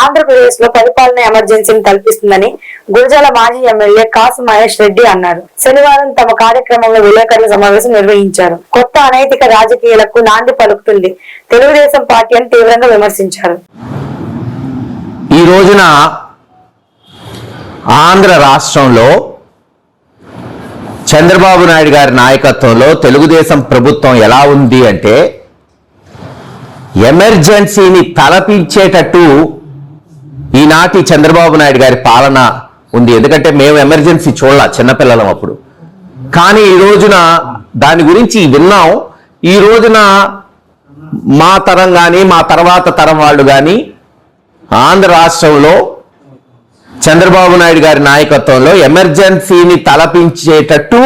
ఆంధ్రప్రదేశ్లో పరిపాలన ఎమర్జెన్సీని కల్పిస్తుందని గురజాల మాజీ ఎమ్మెల్యే కాసు మహేష్ రెడ్డి అన్నారు. శనివారం తమ కార్యక్రమంలో విలేకరుల సమావేశం నిర్వహించారు. కొత్త అనైతిక రాజకీయాలకు నాంది పలుకుతుంది. తెలుగుదేశం పార్టీ అని తీవ్రంగా విమర్శించారు. ఈ రోజున ఆంధ్ర రాష్ట్రంలో చంద్రబాబు నాయుడు గారి నాయకత్వంలో తెలుగుదేశం ప్రభుత్వం ఎలా ఉంది అంటే ఎమర్జెన్సీని తలపించేటట్టు ఈనాటి చంద్రబాబు నాయుడు గారి పాలన ఉంది. ఎందుకంటే మేము ఎమర్జెన్సీ చూడాల చిన్నపిల్లలం అప్పుడు. కానీ ఈ రోజున దాని గురించి విన్నాం. ఈ రోజున మా తరం కానీ మా తర్వాత తరం వాళ్ళు కానీ ఆంధ్ర రాష్ట్రంలో చంద్రబాబు నాయుడు గారి నాయకత్వంలో ఎమర్జెన్సీని తలపించేటట్టు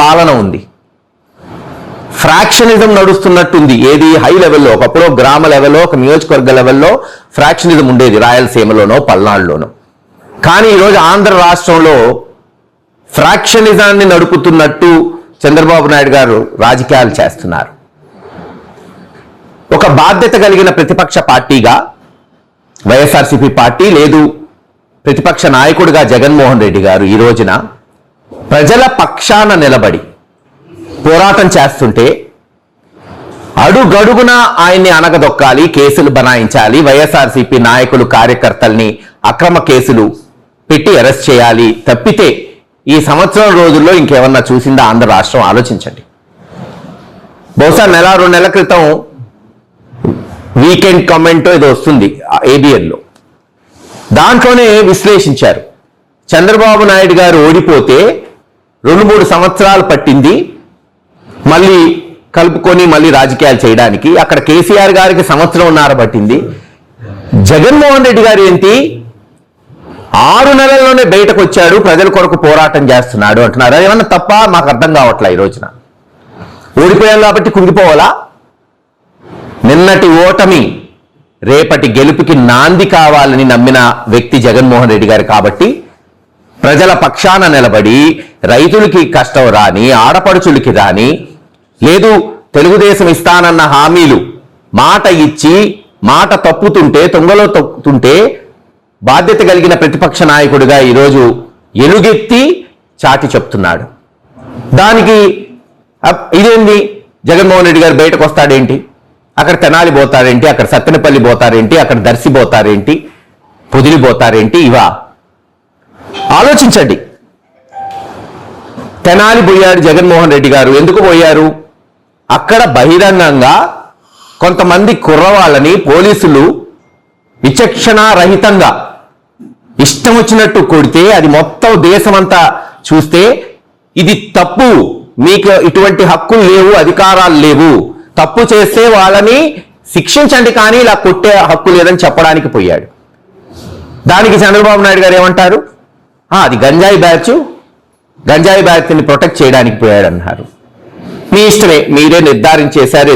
పాలన ఉంది. ఫ్రాక్షనిజం నడుస్తున్నట్టుంది. ఏది? హై లెవెల్లో ఒకప్పుడు గ్రామ లెవెల్లో ఒక నియోజకవర్గ లెవెల్లో ఫ్రాక్షనిజం ఉండేది రాయలసీమలోనో పల్నాడులోనో. కానీ ఈరోజు ఆంధ్ర రాష్ట్రంలో ఫ్రాక్షనిజాన్ని నడుపుతున్నట్టు చంద్రబాబు నాయుడు గారు రాజకీయాలు చేస్తున్నారు. ఒక బాధ్యత కలిగిన ప్రతిపక్ష పార్టీగా వైఎస్ఆర్సీపీ పార్టీ లేదు ప్రతిపక్ష నాయకుడిగా జగన్మోహన్ రెడ్డి గారు ఈ రోజున ప్రజల పక్షాన నిలబడి పోరాటం చేస్తుంటే అడుగడుగున ఆయన్ని అనగదొక్కాలి కేసులు బనాయించాలి వైఎస్ఆర్సీపీ నాయకులు కార్యకర్తల్ని అక్రమ కేసులు పెట్టి అరెస్ట్ చేయాలి తప్పితే ఈ సంవత్సరం రోజుల్లో ఇంకేమన్నా చూసిందా ఆంధ్ర రాష్ట్రం? ఆలోచించండి. బహుశా నెల రెండు నెలల క్రితం వీకెండ్ కమెంట్ ఇది వస్తుంది ఏబిఎన్లో. దాంట్లోనే విశ్లేషించారు. చంద్రబాబు నాయుడు గారు ఓడిపోతే రెండు మూడు సంవత్సరాలు పట్టింది మళ్ళీ కలుపుకొని మళ్ళీ రాజకీయాలు చేయడానికి అక్కడ కేసీఆర్ గారికి సంవత్సరం ఉన్నారు పట్టింది. జగన్మోహన్ రెడ్డి గారు ఏంటి? ఆరు నెలల్లోనే బయటకు వచ్చాడు ప్రజల కొరకు పోరాటం చేస్తున్నాడు అంటున్నారు. అది ఏమన్నా తప్ప? మాకు అర్థం కావట్లే ఈ రోజున. ఓడిపోయాం కాబట్టి కుంగిపోవాలా? నిన్నటి ఓటమి రేపటి గెలుపుకి నాంది కావాలని నమ్మిన వ్యక్తి జగన్మోహన్ రెడ్డి గారు కాబట్టి ప్రజల పక్షాన నిలబడి రైతులకి కష్టం రాని ఆడపడుచులకి రాని లేదు తెలుగుదేశం ఇస్తానన్న హామీలు. మాట ఇచ్చి మాట తప్పుతుంటే తొంగలో తప్పుతుంటే బాధ్యత కలిగిన ప్రతిపక్ష నాయకుడిగా ఈరోజు ఎలుగెత్తి చాటి చెప్తున్నాడు. దానికి అప్- ఇదేంది? జగన్మోహన్ రెడ్డి గారు బయటకు వస్తాడేంటి? అక్కడ తెనాలి పోతారేంటి? అక్కడ సత్తెనపల్లి పోతారేంటి? అక్కడ దర్శిపోతారేంటి పొదిలిపోతారేంటి? పోతారేంటి ఇవా. ఆలోచించండి. తెనాలి పోయాడు జగన్మోహన్ రెడ్డి గారు. ఎందుకు పోయారు? అక్కడ బహిరంగంగా కొంతమంది కుర్రవాళ్ళని పోలీసులు విచక్షణారహితంగా ఇష్టం వచ్చినట్టు కొడితే అది మొత్తం దేశమంతా చూస్తే ఇది తప్పు మీకు ఇటువంటి హక్కులు లేవు అధికారాలు లేవు. తప్పు చేస్తే వాళ్ళని శిక్షించండి కానీ ఇలా కొట్టే హక్కు లేదని చెప్పడానికి పోయాడు. దానికి చంద్రబాబు నాయుడు గారు ఏమంటారు? అది గంజాయి బ్యాచ్ గంజాయి బ్యాచ్ని ప్రొటెక్ట్ చేయడానికి పోయాడు అన్నారు మీ ఇష్టమే మీరే నిర్ధారించేశారు.